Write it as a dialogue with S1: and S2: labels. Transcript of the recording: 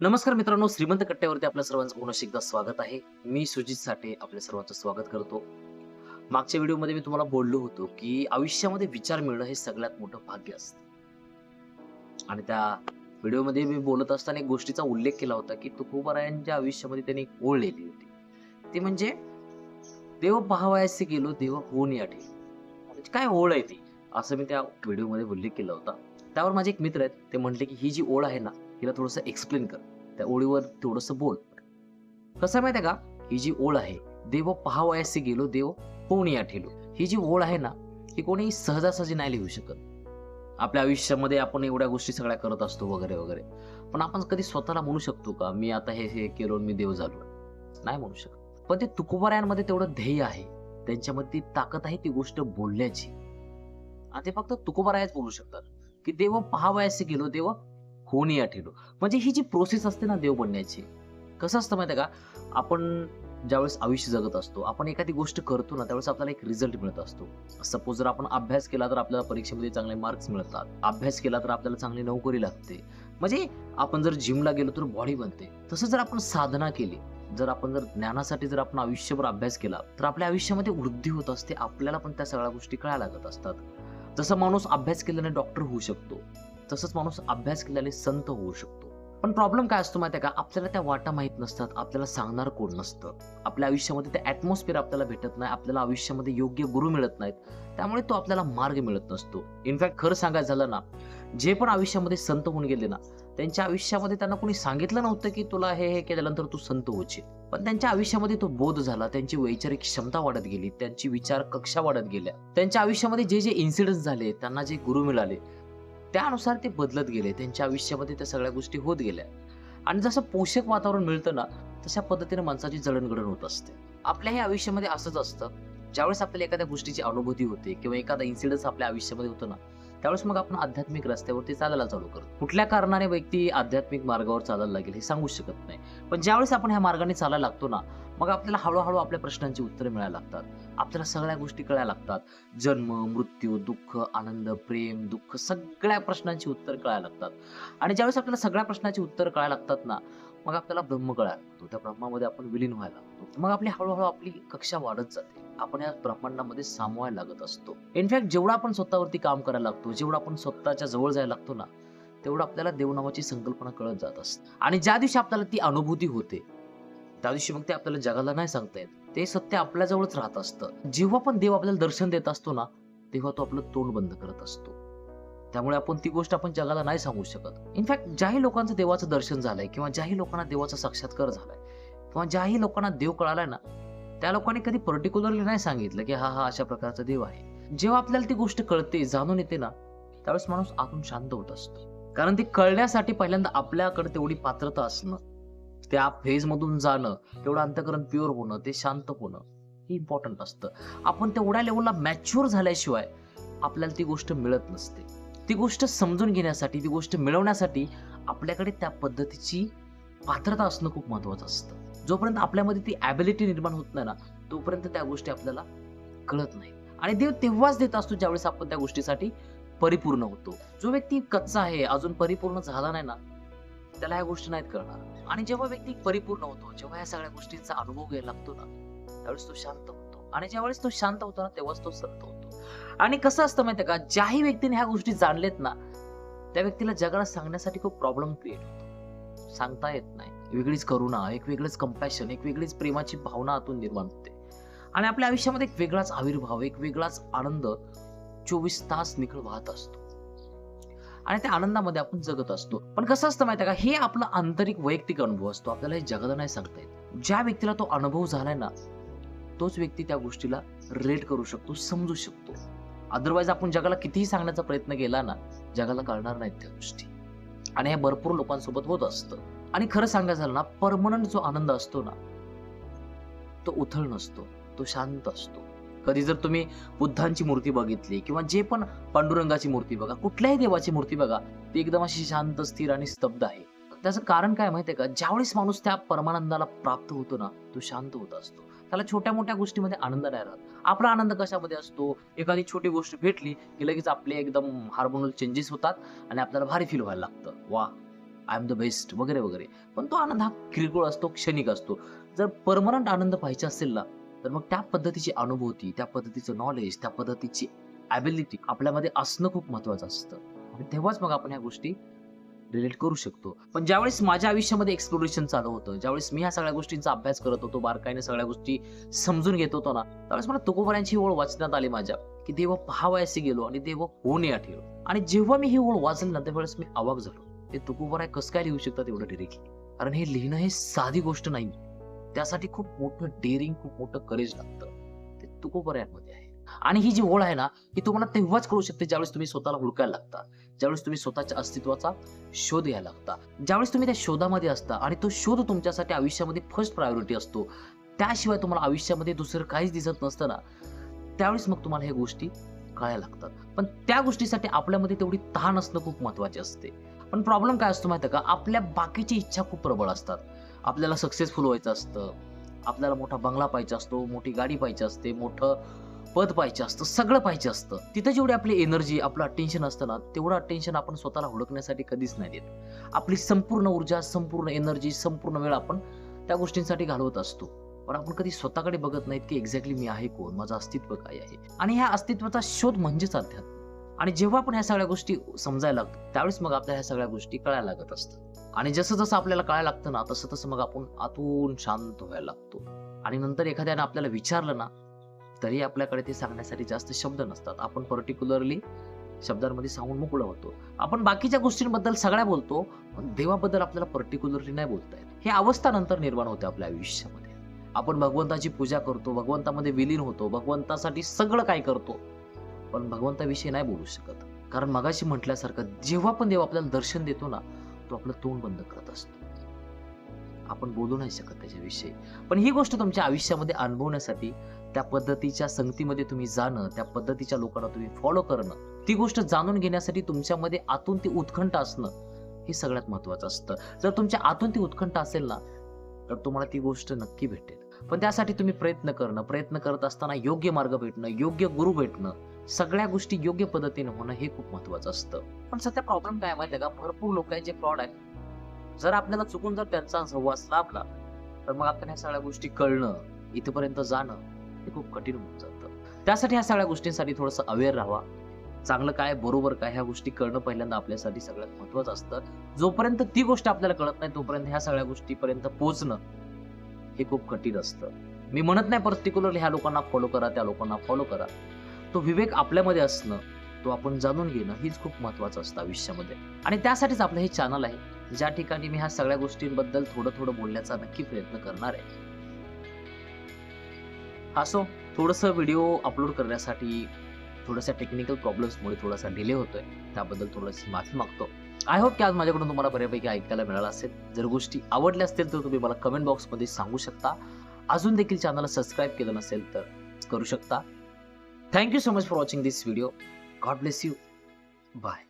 S1: नमस्कार मित्रांनो श्रीमंत कट्ट्यावरती आपल्या सर्वांचं पुन्हा एकदा स्वागत आहे. मी सुजित साठे आपल्या सर्वांचं स्वागत करतो. मागच्या व्हिडिओमध्ये मी तुम्हाला बोललो होतो की आयुष्यामध्ये विचार मिळणं हे सगळ्यात मोठं भाग्य असतं. आणि त्या व्हिडिओमध्ये मी बोलत असताना एक गोष्टीचा उल्लेख केला होता की तुकोबारायांच्या आयुष्यामध्ये त्यांनी एक ओळ लिहिली होती. ती म्हणजे देव पहावयासे गेलो देव होऊन या म्हणजे काय ओळ आहे ती? असं मी त्या व्हिडिओमध्ये उल्लेख केला होता. त्यावर माझे एक मित्र आहेत ते म्हटले की ही जी ओळ आहे ना हिला थोडंसं एक्सप्लेन कर. त्या ओळीवर थोडंसं बोल. कसं माहिती आहे का? ही जी ओळ आहे देव पहावयासी गेलो देव कोणी ठेलो. ही जी ओळ आहे ना ही कोणी सहजासहजी नाही लिहू शकत. आपल्या आयुष्यामध्ये आपण एवढ्या गोष्टी सगळ्या करत असतो वगैरे वगैरे. पण आपण कधी स्वतःला म्हणू शकतो का मी आता हे हे केलो मी देव झालो? नाही म्हणू शकत. पण ते तुकोबाऱ्यांमध्ये तेवढं ध्येय आहे. त्यांच्यामध्ये ती ताकद आहे ती गोष्ट बोलण्याची. आणि ते फक्त तुकोबारायच बोलू शकतात. की देव पहावयासी गेलो देव होऊन या ठेलो? म्हणजे ही जी प्रोसेस असते ना देव बनण्याची कसं असतं माहिती आहे का? आपण ज्यावेळेस आयुष्य जगत असतो आपण एखादी गोष्ट करतो ना त्यावेळेस आपल्याला एक रिझल्ट मिळत असतो. सपोज जर आपण अभ्यास केला तर आपल्याला परीक्षेमध्ये चांगले मार्क्स मिळतात. अभ्यास केला तर आपल्याला चांगली नोकरी लागते. म्हणजे आपण जर जिमला गेलो तर बॉडी बनते. तसं जर आपण साधना केली जर आपण जर ज्ञानासाठी जर आपण आयुष्यभर अभ्यास केला तर आपल्या आयुष्यामध्ये वृद्धी होत असते. आपल्याला पण त्या सगळ्या गोष्टी कळायला लागत असतात. जसं माणूस अभ्यास केल्याने डॉक्टर होऊ शकतो. तसंच माणूस अभ्यास केल्याने संत होऊ शकतो. पण प्रॉब्लेम काय असतो माहिती आहे का? आपल्याला त्या वाटा माहीत नसतात. आपल्याला सांगणार कोण नसतं? आपल्या आयुष्यामध्ये ते ॲटमॉस्फिअर आपल्याला भेटत नाही. आपल्याला आयुष्यामध्ये योग्य गुरु मिळत नाहीत. त्यामुळे तो आपल्याला मार्ग मिळत नसतो. इनफॅक्ट खरं सांगायचं झालं ना जे पण आयुष्यामध्ये संत होऊन गेले ना त्यांच्या आयुष्यामध्ये त्यांना कोणी सांगितलं नव्हतं की तुला हे हे केल्यानंतर तू संत होशील. पण त्यांच्या आयुष्यामध्ये तो बोध झाला. त्यांची वैचारिक क्षमता वाढत गेली. त्यांची विचार कक्षा वाढत गेल्या. त्यांच्या आयुष्यामध्ये जे जे इन्सिडन्स झाले त्यांना जे गुरु मिळाले त्यानुसार ते बदलत गेले. त्यांच्या आयुष्यामध्ये त्या सगळ्या गोष्टी होत गेल्या. आणि जसं पोषक वातावरण मिळतं ना तशा पद्धतीने माणसाची जडणघडण होत असते. आपल्या हे आयुष्यामध्ये असंच असतं. ज्यावेळेस आपल्याला एखाद्या गोष्टीची अनुभूती होते किंवा एखादा इन्सिडन्स आपल्या आयुष्यामध्ये होतो ना त्यावेळेस मग आपण आध्यात्मिक रस्त्यावरती चालायला चालू करतो. कुठल्या कारणाने व्यक्ती आध्यात्मिक मार्गावर चालायला लागेल हे सांगू शकत नाही. पण ज्यावेळेस आपण ह्या मार्गाने चालायला लागतो ना मग आपल्याला हळूहळू आपल्या प्रश्नांची उत्तरं मिळायला लागतात. आपल्याला सगळ्या गोष्टी कळायला लागतात. जन्म मृत्यू दुःख आनंद प्रेम दुःख सगळ्या प्रश्नांची उत्तर कळायला लागतात. आणि ज्यावेळेस आपल्याला सगळ्या प्रश्नांची उत्तर कळायला लागतात ना मग आपल्याला ब्रह्म कळायला लागतो. त्या ब्रह्मामध्ये आपण विलीन व्हायला लागतो. मग आपली हळूहळू आपली कक्षा वाढत जाते. आपण या ब्रह्मांडामध्ये सामवायला लागत असतो. इनफॅक्ट जेवढा आपण स्वतःवरती काम करायला लागतो जेवढा आपण स्वतःच्या जवळ जायला लागतो ना तेवढं आपल्याला देवनावाची संकल्पना कळत जात असते. आणि ज्या दिवशी आपल्याला ती अनुभूती होते त्या दिवशी मग ते आपल्याला जगाला नाही सांगता येत. ते सत्य आपल्या जवळच राहत असतं. जेव्हा पण देव आपल्याला दर्शन देत असतो ना तेव्हा तो आपलं तोंड बंद करत असतो. त्यामुळे आपण ती गोष्ट आपण जगाला नाही सांगू शकत. इनफॅक्ट ज्याही लोकांचं देवाचं दर्शन झालंय किंवा ज्याही लोकांना देवाचा साक्षात्कार झालाय किंवा ज्याही लोकांना देव कळालाय ना त्या लोकांनी कधी पर्टिक्युलरली नाही सांगितलं की हा हा अशा प्रकारचा देव आहे. जेव्हा आपल्याला ती गोष्ट कळते जाणून येते ना त्यावेळेस माणूस आतून शांत होत असतो. कारण ती कळण्यासाठी पहिल्यांदा आपल्याकडे तेवढी पात्रता असणं त्या फेज मधून जाणं तेवढं अंतकरण प्युअर होणं ते शांत होणं हे इम्पॉर्टंट असतं. आपण तेवढ्या लेवलला मॅच्युअर झाल्याशिवाय आपल्याला ती गोष्ट मिळत नसते. ती गोष्ट समजून घेण्यासाठी ती गोष्ट मिळवण्यासाठी आपल्याकडे त्या पद्धतीची पात्रता असणं खूप महत्वाचं असतं. जोपर्यंत आपल्यामध्ये ती ॲबिलिटी निर्माण होत नाही ना तोपर्यंत त्या गोष्टी आपल्याला कळत नाही आणि देव तेव्हाच देत असतो ज्यावेळेस आपण त्या गोष्टीसाठी परिपूर्ण होतो. जो व्यक्ती कच्चा आहे अजून परिपूर्ण झाला नाही ना त्याला ह्या गोष्टी नाहीत करणार. आणि जेव्हा व्यक्ती परिपूर्ण होतो जेव्हा ह्या सगळ्या गोष्टींचा अनुभव घ्यायला लागतो ना त्यावेळेस तो शांत होतो. आणि ज्यावेळेस तो शांत होतो ना तेव्हाच तो संत होतो. आणि कसं असतं माहितीये का ज्याही व्यक्तीने ह्या गोष्टी जाणलेत ना त्या व्यक्तीला जगाला सांगण्यासाठी खूप प्रॉब्लेम क्रिएट होतो. सांगता येत नाही. वेगळीच करुणा एक वेगळीच कंपॅशन एक वेगळीच प्रेमाची भावना आतून निर्माण होते. आणि आपल्या आयुष्यामध्ये एक वेगळाच आविर्भाव एक वेगळाच आनंद चोवीस तास निखळ वाहत असतो. आणि त्या आनंदामध्ये आपण जगत असतो. पण कसं असतं माहिती आहे का? हे आपला आंतरिक वैयक्तिक अनुभव असतो. आपल्याला हे जगाला नाही सांगता येत. ज्या व्यक्तीला तो अनुभव झालाय ना तोच व्यक्ती त्या गोष्टीला रेट करू शकतो समजू शकतो. अदरवाईज आपण जगाला कितीही सांगण्याचा प्रयत्न केला ना जगाला कळणार नाहीत त्या गोष्टी. आणि हे भरपूर लोकांसोबत होत असतं. आणि खरं सांगायचं झालं ना परमनंट जो आनंद असतो ना तो उथळ नसतो तो शांत असतो. कधी जर तुम्ही बुद्धांची मूर्ती बघितली किंवा जे पण पांडुरंगाची मूर्ती बघा कुठल्याही देवाची मूर्ती बघा ती एकदम अशी शांत स्थिर आणि स्तब्ध आहे. त्याचं कारण काय माहितीये का? ज्यावेळेस माणूस त्या परमानंदाला प्राप्त होतो ना तो शांत होत असतो. त्याला छोट्या मोठ्या गोष्टीमध्ये आनंद नाही राहत. आपला आनंद कशामध्ये असतो? एखादी छोटी गोष्ट भेटली की लगेच आपले एकदम हार्मोनल चेंजेस होतात आणि आपल्याला भारी फील व्हायला लागतं. वा! आय एम द बेस्ट वगैरे वगैरे. पण तो आनंद हा किरकोळ असतो क्षणिक असतो. जर परमनंट आनंद पाहिजे असेल ना तर मग त्या पद्धतीची अनुभूती त्या पद्धतीचं नॉलेज त्या पद्धतीची ॲबिलिटी आपल्यामध्ये असणं खूप महत्वाचं असतं. आणि तेव्हाच मग आपण ह्या गोष्टी रिलेट करू शकतो. पण ज्यावेळेस माझ्या आयुष्यामध्ये एक्सप्लोरेशन चालू होतं ज्यावेळेस मी ह्या सगळ्या गोष्टींचा अभ्यास करत होतो बारकाईने सगळ्या गोष्टी समजून घेत होतो ना त्यावेळेस मला तुकोबऱ्यांची ओळ वाचण्यात आली माझ्या की देव पहावयासी गेलो आणि देव होणे ठेवलो आणि जेव्हा मी ही ओळ वाचली ना त्यावेळेस मी अवाक झालो. ते तुकोबराय कसं काय लिहू शकतात एवढं डिरेक्टली कारण हे लिहिणं हे साधी गोष्ट नाही. त्यासाठी खूप मोठं डेअरिंग खूप मोठं करेज लागतं. ते तुकोपर्यांमध्ये आहे. आणि ही जी ओळ आहे ना ही तुम्हाला तेव्हाच कळू शकते ज्यावेळेस तुम्ही स्वतःला हुडकायला लागता. ज्यावेळेस तुम्ही स्वतःच्या अस्तित्वाचा शोध घ्यायला लागता. ज्यावेळेस तुम्ही त्या शोधामध्ये असता आणि तो शोध तुमच्यासाठी आयुष्यामध्ये फर्स्ट प्रायोरिटी असतो त्याशिवाय तुम्हाला आयुष्यामध्ये दुसरं काहीच दिसत नसतं ना त्यावेळेस मग तुम्हाला ह्या गोष्टी कळायला लागतात. पण त्या गोष्टीसाठी आपल्यामध्ये तेवढी तहान असणं खूप महत्त्वाचे असते. पण प्रॉब्लेम काय असतो माहिती का? आपल्या बाकीची इच्छा खूप प्रबळ असतात. आपल्याला सक्सेसफुल व्हायचं असतं. आपल्याला मोठा बंगला पाहिजे असतो मोठी गाडी पाहिजे असते मोठं पद पाहिजे असतं सगळं पाहिजे असतं. तिथं जेवढी आपली एनर्जी आपलं अटेन्शन असतं ना तेवढं अटेन्शन आपण स्वतःला हुडकण्यासाठी कधीच नाही देत. आपली संपूर्ण ऊर्जा संपूर्ण एनर्जी संपूर्ण वेळ आपण त्या गोष्टींसाठी घालवत असतो. पण आपण कधी स्वतःकडे बघत नाहीत की एक्झॅक्टली मी आहे कोण माझं अस्तित्व काय आहे. आणि ह्या अस्तित्वाचा शोध म्हणजेच अध्यात्म आणि जेव्हा आपण ह्या सगळ्या गोष्टी समजायला लागतो त्यावेळेस मग आपल्या ह्या सगळ्या गोष्टी कळायला लागत असतात. आणि जसं जसं आपल्याला कळायला लागतं ना तसं तसं मग आपण आतून शांत व्हायला लागतो. आणि नंतर एखाद्याने आपल्याला विचारलं ना तरी आपल्याकडे ते सांगण्यासाठी जास्त शब्द नसतात. आपण पर्टिक्युलरली शब्दांमध्ये सांगून मोकळं होतो. आपण बाकीच्या गोष्टींबद्दल सगळ्या बोलतो पण देवाबद्दल आपल्याला पर्टिक्युलरली नाही बोलता येत. हे अवस्था नंतर निर्माण होते आपल्या आयुष्यामध्ये. आपण भगवंताची पूजा करतो भगवंतामध्ये विलीन होतो भगवंतासाठी सगळं काय करतो. पण भगवंताविषयी नाही बोलू शकत. कारण मगाशी म्हटल्यासारखं जेव्हा पण देव आपल्याला दर्शन देतो ना तो आपलं तोंड बंद करत असतो. आपण बोलू नाही शकत त्याच्याविषयी. पण ही गोष्ट तुमच्या आयुष्यामध्ये अनुभवण्यासाठी त्या पद्धतीच्या संगतीमध्ये तुम्ही जाणं त्या पद्धतीच्या लोकांना तुम्ही फॉलो करणं ती गोष्ट जाणून घेण्यासाठी तुमच्यामध्ये आतून ती उत्कंठ असणं हे सगळ्यात महत्वाचं असतं. जर तुमच्या आतून ती उत्कंठ असेल ना तर तुम्हाला ती गोष्ट नक्की भेटेल. पण त्यासाठी तुम्ही प्रयत्न करणं प्रयत्न करत असताना योग्य मार्ग भेटणं योग्य गुरु भेटणं सगळ्या गोष्टी योग्य पद्धतीने होणं हे खूप महत्वाचं असतं. पण सध्या प्रॉब्लेम काय माहिती का? भरपूर लोकांचे फ्रॉड आहेत. जर आपल्याला चुकून जर त्यांचा सहवास लाभला तर मग आपल्याला ह्या सगळ्या गोष्टी कळणं इथपर्यंत जाणं हे खूप कठीण होऊन जातं. त्यासाठी ह्या सगळ्या गोष्टींसाठी थोडंसं अवेअर राहावा. चांगलं काय बरोबर काय ह्या गोष्टी कळणं पहिल्यांदा आपल्यासाठी सगळ्यात महत्वाचं असतं. जोपर्यंत ती गोष्ट आपल्याला कळत नाही तोपर्यंत ह्या सगळ्या गोष्टीपर्यंत पोहोचणं हे खूप कठीण असतं. मी म्हणत नाही पर्टिक्युलरली ह्या लोकांना फॉलो करा त्या लोकांना फॉलो करा. तो विवेक आपल्यामध्ये असणं तो आपण जाणून घेणं हीच खूप महत्वाचं असतं आयुष्यामध्ये. आणि त्यासाठीच आपलं हे चॅनल आहे ज्या ठिकाणी मी ह्या सगळ्या गोष्टींबद्दल थोडं थोडं बोलण्याचा नक्की प्रयत्न करणार आहे. असो थोडस व्हिडिओ अपलोड करण्यासाठी थोड्याशा टेक्निकल प्रॉब्लेम्समुळे थोडासा डिले होतोय त्याबद्दल थोडीशी माफी मागतो. आय होप की आज माझ्याकडून तुम्हाला बऱ्यापैकी ऐकायला मिळालं असेल. जर गोष्टी आवडल्या असतील तर तुम्ही मला कमेंट बॉक्समध्ये सांगू शकता. अजून देखील चॅनलला सबस्क्राईब केलं नसेल तर करू शकता. Thank you so much for watching this video. God bless you. Bye.